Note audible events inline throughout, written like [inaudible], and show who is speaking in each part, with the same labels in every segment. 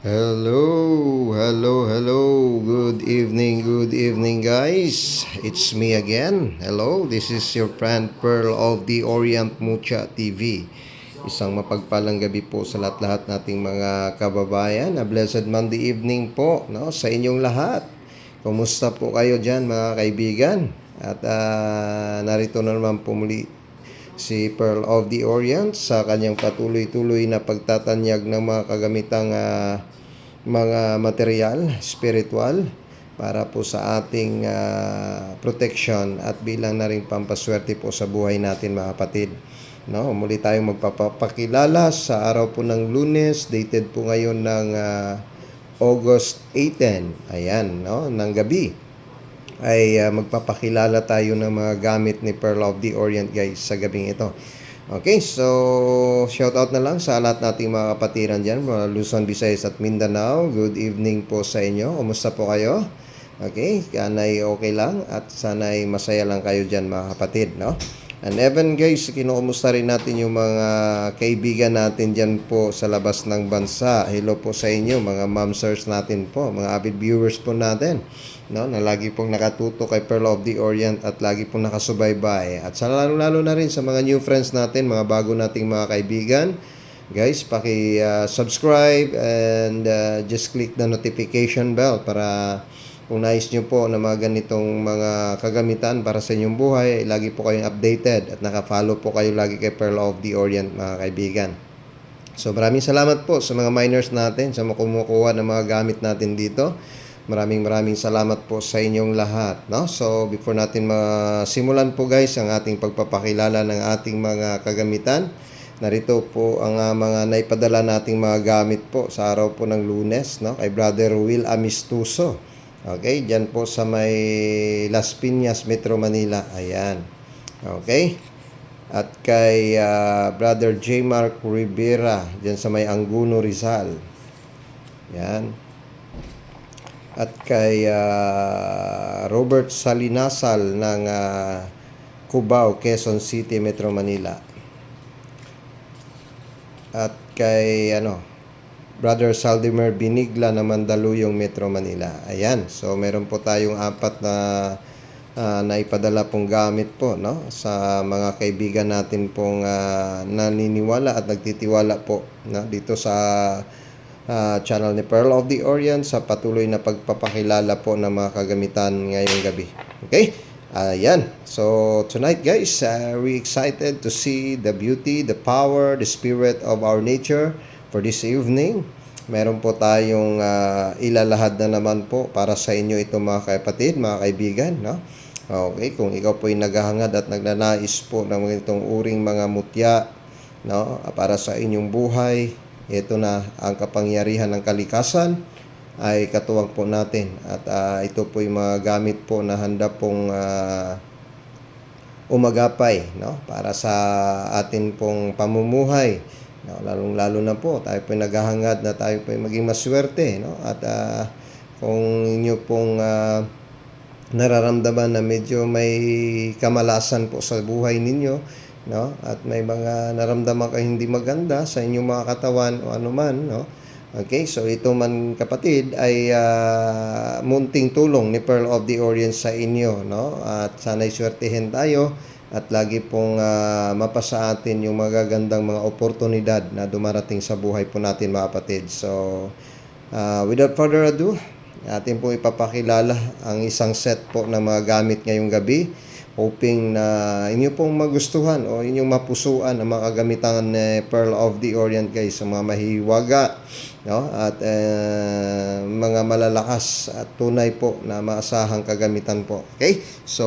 Speaker 1: Hello, hello, hello. Good evening, good evening, guys. It's me again. Hello, this is your friend Pearl of the Orient Mucha TV. Isang mapagpalang gabi po sa lahat-lahat nating mga kababayan. A blessed Monday evening po no, sa inyong lahat. Kumusta po kayo dyan mga kaibigan? At ah, narito na naman po muli si Pearl of the Orient sa kanyang patuloy-tuloy na pagtatanyag ng mga kagamitang ah, mga material, spiritual para po sa ating ah, protection at bilang na rin pampaswerte po sa buhay natin mga kapatid. No, muli tayong magpapakilala sa araw po ng Lunes, dated po ngayon ng ah, August 18. Ayan, no, ng gabi ay ah, magpapakilala tayo ng mga gamit ni Pearl of the Orient guys sa gabing ito. Okay, so shout out na lang sa lahat nating mga kapatiran dyan, mga Luzon, Visayas at Mindanao. Good evening po sa inyo. Kumusta po kayo? Okay, sana'y okay lang at sana'y masaya lang kayo dyan mga kapatid, no? And even guys, kinukumusta rin natin yung mga kaibigan natin dyan po sa labas ng bansa. Hello po sa inyo, mga mamsers natin po, mga avid viewers po natin. No, na lagi pong nakatuto kay Pearl of the Orient at lagi pong nakasubaybay. At sa lalo-lalo na rin sa mga new friends natin, mga bago nating mga kaibigan. Guys, paki-subscribe and uh, just click the notification bell para kung nais nyo po na mga ganitong mga kagamitan para sa inyong buhay, lagi po kayong updated at naka-follow po kayo lagi kay Pearl of the Orient mga kaibigan. So maraming salamat po sa mga miners natin sa mga kumukuha ng mga gamit natin dito. Maraming maraming salamat po sa inyong lahat. No? So before natin masimulan po guys ang ating pagpapakilala ng ating mga kagamitan, narito po ang ah, mga naipadala nating mga gamit po sa araw po ng lunes no? kay Brother Will Amistuso. Okay, dyan po sa may Las Piñas, Metro Manila. Ayan. Okay. At kay ah, Brother J. Mark Rivera, dyan sa may Anguno, Rizal. Yan. At kay ah, Robert Salinasal ng ah, Cubao, Quezon City, Metro Manila. At kay ano, Brother Saldimer Binigla ng Mandaluyong, Metro Manila. Ayan. So meron po tayong apat na ah, naipadala pong gamit po no sa mga kaibigan natin pong ah, naniniwala at nagtitiwala po no dito sa ah, channel ni Pearl of the Orient sa patuloy na pagpapakilala po ng mga kagamitan ngayong gabi. Okay? Ayan. So tonight guys, uh, we excited to see the beauty, the power, the spirit of our nature for this evening. Meron po tayong ah, ilalahad na naman po para sa inyo ito mga kapatid, mga kaibigan, no? Okay, kung ikaw po ay naghahangad at nagnanais po ng mga itong uring mga mutya, no, para sa inyong buhay, ito na ang kapangyarihan ng kalikasan ay katuwang po natin. At ah, ito po yung mga gamit po na handa pong ah, umagapay no? Para sa atin pong pamumuhay no? Lalong lalo na po tayo po naghahangad na tayo po maging maswerte no? At ah, kung inyo pong ah, nararamdaman na medyo may kamalasan po sa buhay ninyo no? At may mga naramdaman kayo hindi maganda sa inyong mga katawan o anuman no Okay, so ito man kapatid ay ah, munting tulong ni Pearl of the Orient sa inyo, no? At sana'y swertihin tayo at lagi pong ah, mapasa atin yung magagandang mga oportunidad na dumarating sa buhay po natin mga kapatid. So, ah, without further ado, atin pong ipapakilala ang isang set po ng mga gamit ngayong gabi hoping na inyo pong magustuhan o inyong mapusuan ang mga kagamitan ni Pearl of the Orient guys sa mga mahiwaga no? At eh, mga malalakas at tunay po na maasahang kagamitan po okay? So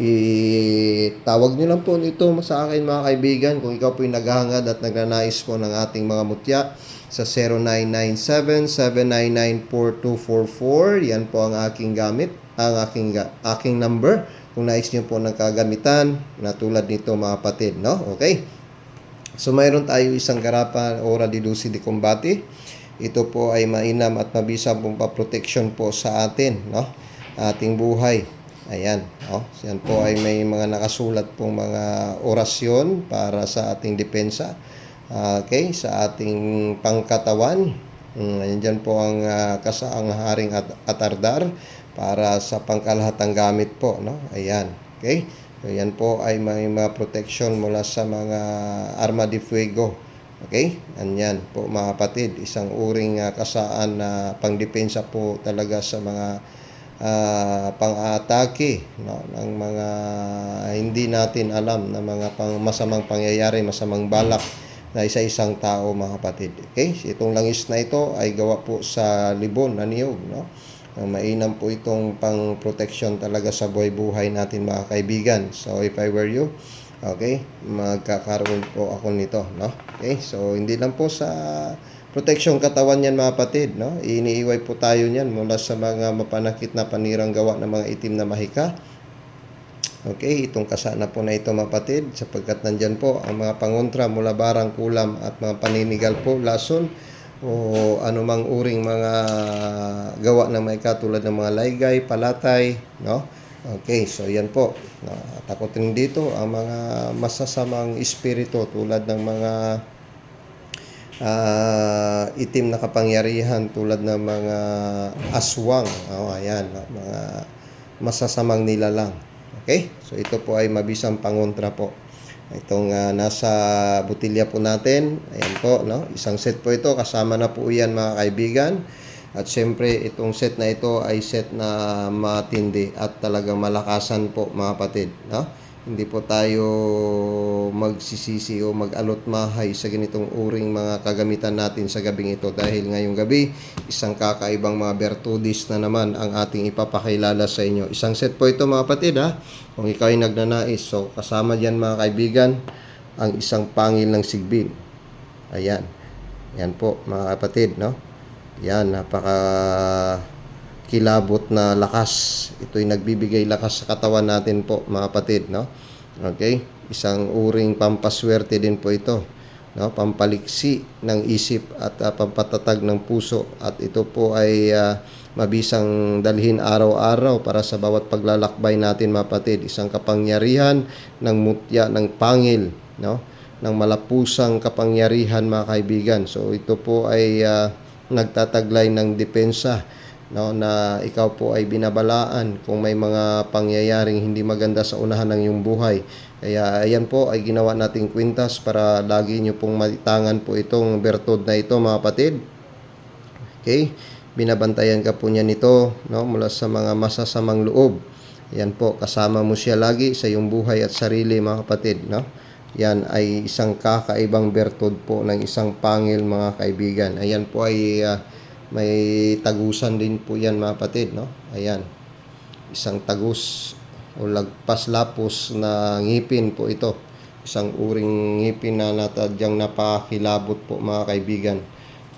Speaker 1: itawag niyo lang po nito sa akin mga kaibigan kung ikaw po ay naghahangad at nagnanais po ng ating mga mutya sa 0997-799-4244 yan po ang aking gamit ang aking aking number kung nais niyo po ng kagamitan na tulad nito mga kapatid, no? Okay? So mayroon tayo isang garapa Ora di Lucy di Combate. Ito po ay mainam at mabisa pong pa-protection po sa atin, no? Ating buhay. Ayan, no? Yan po ay may mga nakasulat pong mga orasyon para sa ating depensa. Okay, sa ating pangkatawan. Mm, ayan dyan po ang ah, kasaang haring at atardar para sa pangkalahatang gamit po, no? Ayan. Okay? So, yan po ay may mga protection mula sa mga arma de fuego. Okay? Anyan po mga kapatid, isang uring ah, kasaan na pangdepensa po talaga sa mga ah, pang-atake no ng mga hindi natin alam na mga pang masamang pangyayari, masamang balak na isa-isang tao mga kapatid. Okay? Itong langis na ito ay gawa po sa libon na niyog, no? Ang mainam po itong pang protection talaga sa buhay-buhay natin mga kaibigan. So if I were you, okay, magkakaroon po ako nito, no? Okay? So hindi lang po sa protection katawan yan mga kapatid, no? Iniiway po tayo niyan mula sa mga mapanakit na panirang gawa ng mga itim na mahika. Okay, itong kasana po na ito mga kapatid sapagkat nandyan po ang mga pangontra mula barang kulam at mga paninigal po, lason o anumang uring mga gawa ng mga katulad ng mga laygay, palatay, no? Okay, so yan po. No, takotin dito ang mga masasamang espiritu tulad ng mga ah, itim na kapangyarihan tulad ng mga aswang. Oh, ayan, no? mga masasamang nilalang. Okay? So ito po ay mabisang pangontra po. Itong ah, nasa butilya po natin, ayan po, no? Isang set po ito, kasama na po yan mga kaibigan. At syempre, itong set na ito ay set na matindi at talagang malakasan po mga kapatid, no? Hindi po tayo magsisisi o mag-alot mahay sa ganitong uring mga kagamitan natin sa gabing ito dahil ngayong gabi isang kakaibang mga bertudis na naman ang ating ipapakilala sa inyo. Isang set po ito mga kapatid ha. Kung ikaw ay nagnanais, so kasama diyan mga kaibigan ang isang pangil ng sigbin. Ayan. Yan po mga kapatid, no? Yan, napaka kilabot na lakas. Ito'y nagbibigay lakas sa katawan natin po, mga kapatid, no? Okay? Isang uring pampaswerte din po ito, no? Pampaliksi ng isip at ah, pampatatag ng puso at ito po ay ah, mabisang dalhin araw-araw para sa bawat paglalakbay natin, mga kapatid. Isang kapangyarihan ng mutya ng pangil, no? ng malapusang kapangyarihan mga kaibigan. So ito po ay ah, nagtataglay ng depensa no na ikaw po ay binabalaan kung may mga pangyayaring hindi maganda sa unahan ng iyong buhay. Kaya ayan po ay ginawa nating kwintas para lagi niyo pong matitangan po itong bertod na ito mga kapatid. Okay? Binabantayan ka po niya nito no mula sa mga masasamang loob. Yan po kasama mo siya lagi sa iyong buhay at sarili mga kapatid, no? Yan ay isang kakaibang bertod po ng isang pangil mga kaibigan. Ayan po ay ah, may tagusan din po yan mga kapatid, no? Ayan. Isang tagus o lagpas lapos na ngipin po ito. Isang uring ngipin na natadyang napakilabot po mga kaibigan,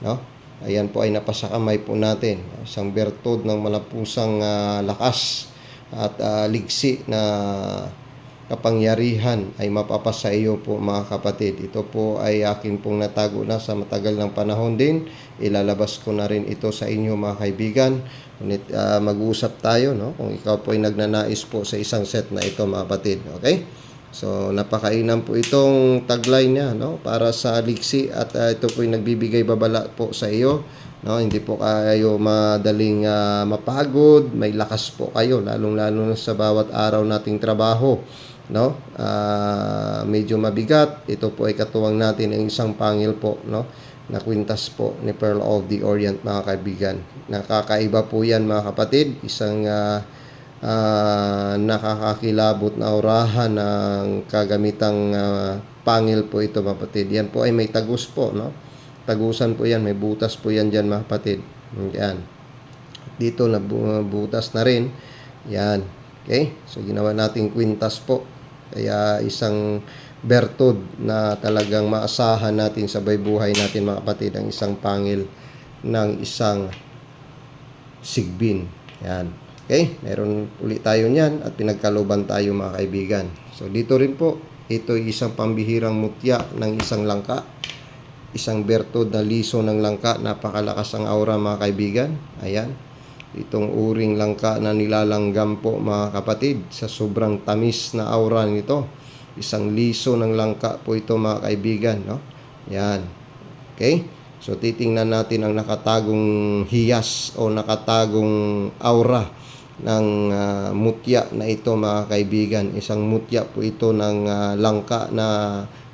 Speaker 1: no? Ayan po ay napasakamay po natin. Isang bertod ng malapusang ah, lakas at ah, ligsi na kapangyarihan ay mapapasa iyo po mga kapatid. Ito po ay akin pong natago na sa matagal ng panahon din. Ilalabas ko na rin ito sa inyo mga kaibigan. Ngunit ah, mag-uusap tayo no? kung ikaw po ay nagnanais po sa isang set na ito mga kapatid. Okay? So napakainam po itong tagline niya no para sa liksi at ah, ito po ay nagbibigay babala po sa iyo no hindi po kayo madaling ah, mapagod, may lakas po kayo lalong-lalo na sa bawat araw nating trabaho no? Ah, medyo mabigat. Ito po ay katuwang natin ang isang pangil po no? Na kwintas po ni Pearl of the Orient mga kaibigan. Nakakaiba po yan mga kapatid. Isang ah, ah, nakakakilabot na aurahan ng kagamitang ah, pangil po ito mga kapatid. Yan po ay may tagus po no? Tagusan po yan. May butas po yan dyan mga kapatid. Yan. Dito na bu- butas na rin. Yan. Okay? So ginawa nating kwintas po. Kaya isang bertod na talagang maasahan natin sa buhay natin mga kapatid ang isang pangil ng isang sigbin. Yan. Okay? Meron ulit tayo niyan at pinagkaluban tayo mga kaibigan. So dito rin po, ito ay isang pambihirang mutya ng isang langka. Isang bertod na liso ng langka. Napakalakas ang aura mga kaibigan. Ayan. Itong uring langka na nilalanggam po mga kapatid sa sobrang tamis na aura nito. Isang liso ng langka po ito mga kaibigan. No? Yan. Okay? So titingnan natin ang nakatagong hiyas o nakatagong aura ng ah, mutya na ito mga kaibigan. Isang mutya po ito ng ah, langka na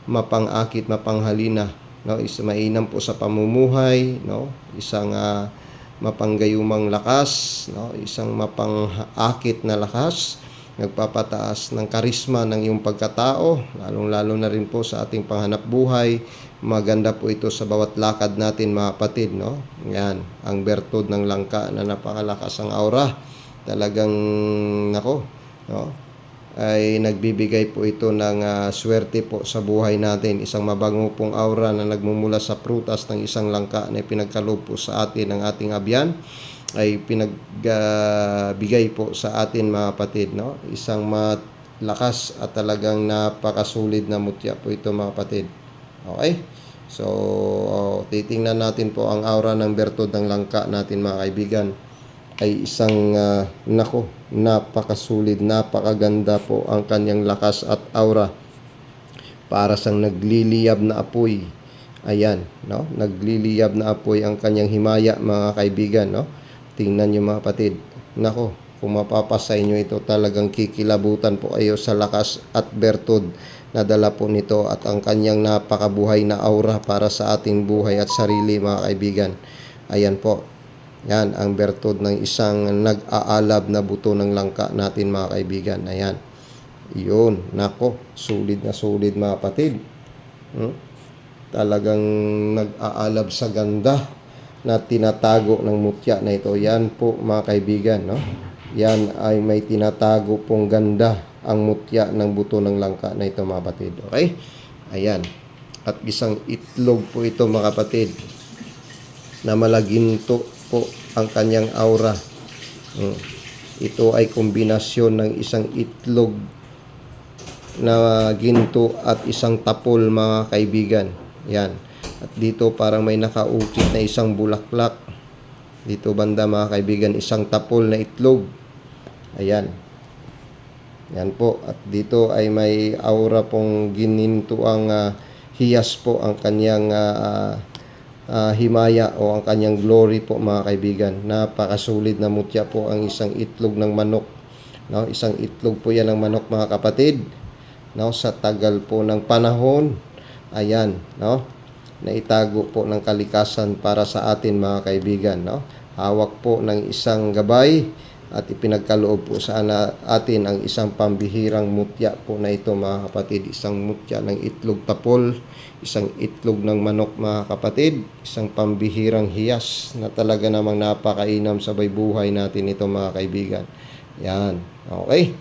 Speaker 1: mapangakit, mapanghalina. No, is mainam po sa pamumuhay, no? Isang ah, mapanggayumang lakas, no? Isang mapangakit na lakas, nagpapataas ng karisma ng iyong pagkatao, lalong-lalo na rin po sa ating panghanap buhay. Maganda po ito sa bawat lakad natin mga kapatid, no? Yan, ang bertud ng langka na napakalakas ang aura. Talagang nako, no? Ay nagbibigay po ito ng ah, swerte po sa buhay natin. Isang mabango pong aura na nagmumula sa prutas ng isang langka na pinagkaloob po sa atin ng ating abyan ay pinagbigay po sa atin mga kapatid. No? Isang malakas at talagang napakasulit na mutya po ito mga kapatid. Okay? So, oh, titingnan natin po ang aura ng bertod ng langka natin mga kaibigan ay isang ah, nako, napakasulit, napakaganda po ang kanyang lakas at aura. Para sang nagliliyab na apoy. Ayan, no? Nagliliyab na apoy ang kanyang himaya, mga kaibigan, no? Tingnan niyo mga kapatid. Nako, kung mapapasa inyo ito, talagang kikilabutan po kayo sa lakas at bertod na dala po nito at ang kanyang napakabuhay na aura para sa ating buhay at sarili, mga kaibigan. Ayan po, yan ang bertod ng isang nag-aalab na buto ng langka natin mga kaibigan. Ayan. Yun. Nako. Sulit na sulit mga kapatid. Hmm? Talagang nag-aalab sa ganda na tinatago ng mutya na ito. Yan po mga kaibigan. No? Yan ay may tinatago pong ganda ang mutya ng buto ng langka na ito mga kapatid. Okay? Ayan. At isang itlog po ito mga kapatid na malaginto po ang kanyang aura. Mm. Ito ay kombinasyon ng isang itlog na ginto at isang tapol mga kaibigan. Yan. At dito parang may nakaukit na isang bulaklak. Dito banda mga kaibigan, isang tapol na itlog. Ayan. Yan po. At dito ay may aura pong gininto ang ah, hiyas po ang kanyang ah, ah, himaya o ang kanyang glory po mga kaibigan. Napakasulit na mutya po ang isang itlog ng manok. No, isang itlog po yan ng manok mga kapatid. No, sa tagal po ng panahon. Ayan, no? Naitago po ng kalikasan para sa atin mga kaibigan, no? Hawak po ng isang gabay at ipinagkaloob po sa ana- atin ang isang pambihirang mutya po na ito mga kapatid. Isang mutya ng itlog tapol, isang itlog ng manok mga kapatid, isang pambihirang hiyas na talaga namang napakainam sa buhay natin ito mga kaibigan. Yan. Okay.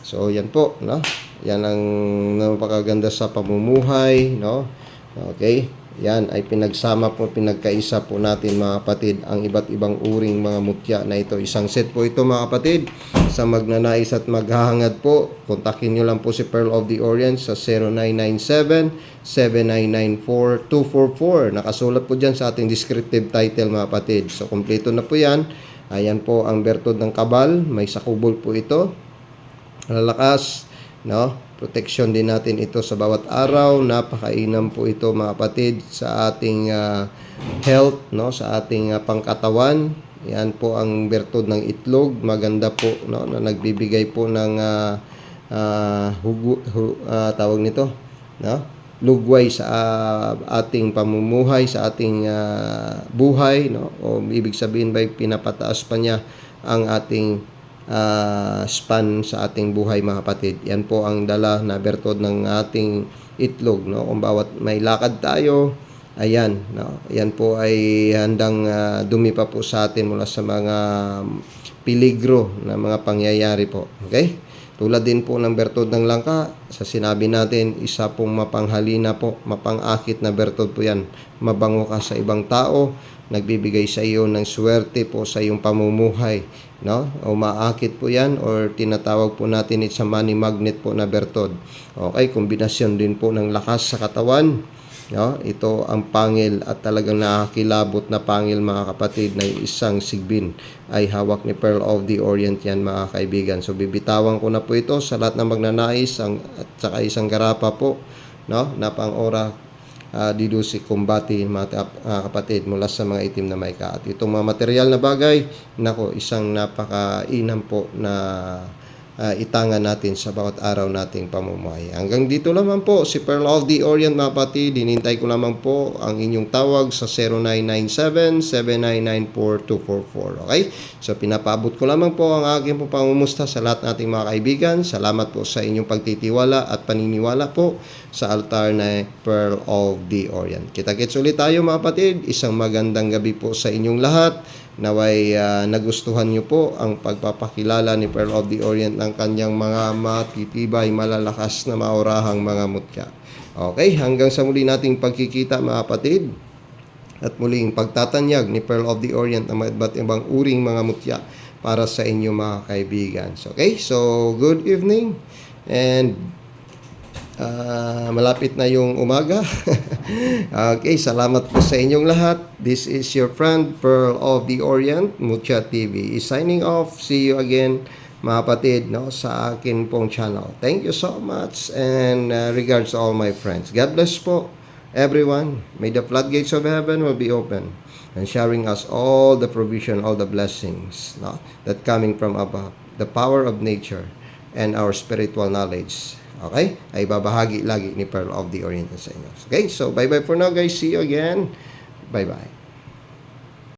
Speaker 1: So yan po, no? Yan ang napakaganda sa pamumuhay, no? Okay? Yan ay pinagsama po, pinagkaisa po natin mga kapatid ang iba't ibang uring mga mutya na ito. Isang set po ito mga kapatid. Sa magnanais at maghahangad po, kontakin nyo lang po si Pearl of the Orient sa 0997-7994-244. Nakasulat po dyan sa ating descriptive title mga kapatid. So, kompleto na po yan. Ayan po ang bertod ng kabal. May sakubol po ito. Lalakas, no? Protection din natin ito sa bawat araw. Napakainam po ito mga kapatid sa ating ah, health, no? Sa ating ah, pangkatawan. Yan po ang bertod ng itlog. Maganda po, no? Na nagbibigay po ng ah, ah, hugu, hu- ah, tawag nito, no? lugway sa ah, ating pamumuhay, sa ating ah, buhay, no? O ibig sabihin ba pinapataas pa niya ang ating ah, span sa ating buhay mga kapatid. Yan po ang dala na bertod ng ating itlog, no? Kung bawat may lakad tayo, ayan, no? Yan po ay handang ah, dumi pa po sa atin mula sa mga piligro na mga pangyayari po. Okay? Tulad din po ng bertod ng langka, sa sinabi natin, isa pong mapanghalina po, mapangakit na bertod po yan. Mabango ka sa ibang tao, nagbibigay sa iyo ng swerte po sa iyong pamumuhay. No? O maakit po yan or tinatawag po natin it sa money magnet po na bertod. Okay, kombinasyon din po ng lakas sa katawan. No? Ito ang pangil at talagang nakakilabot na pangil mga kapatid na isang sigbin ay hawak ni Pearl of the Orient yan mga kaibigan. So bibitawan ko na po ito sa lahat ng magnanais ang, at saka isang garapa po no? na pang ora uh, didusi kumbati mga kap- mga kapatid mula sa mga itim na may At itong mga material na bagay, nako, isang napakainam po na uh, itangan natin sa bawat araw nating pamumuhay. Hanggang dito lamang po si Pearl of the Orient mga kapatid. Dinintay ko lamang po ang inyong tawag sa 0997-7994-244. Okay? So pinapabot ko lamang po ang aking po pangumusta sa lahat nating mga kaibigan. Salamat po sa inyong pagtitiwala at paniniwala po sa altar na Pearl of the Orient. Kita-kits ulit tayo mga kapatid. Isang magandang gabi po sa inyong lahat. Naway ah, nagustuhan niyo po ang pagpapakilala ni Pearl of the Orient ng kanyang mga matitibay, malalakas na maurahang mga mutya. Okay, hanggang sa muli nating pagkikita mga kapatid at muling pagtatanyag ni Pearl of the Orient mga iba't ibang uring mga mutya para sa inyo mga kaibigan. So, okay, so good evening and ah, malapit na yung umaga. [laughs] okay, salamat po sa inyong lahat. This is your friend Pearl of the Orient, Mutya TV. Is Signing off. See you again mga kapatid no, sa akin pong channel. Thank you so much and uh, regards to all my friends. God bless po everyone. May the floodgates of heaven will be open and sharing us all the provision, all the blessings no, that coming from above. The power of nature and our spiritual knowledge. Okay? Ay babahagi lagi ni Pearl of the Orient sa inyo. Okay? So, bye-bye for now guys. See you again. Bye-bye.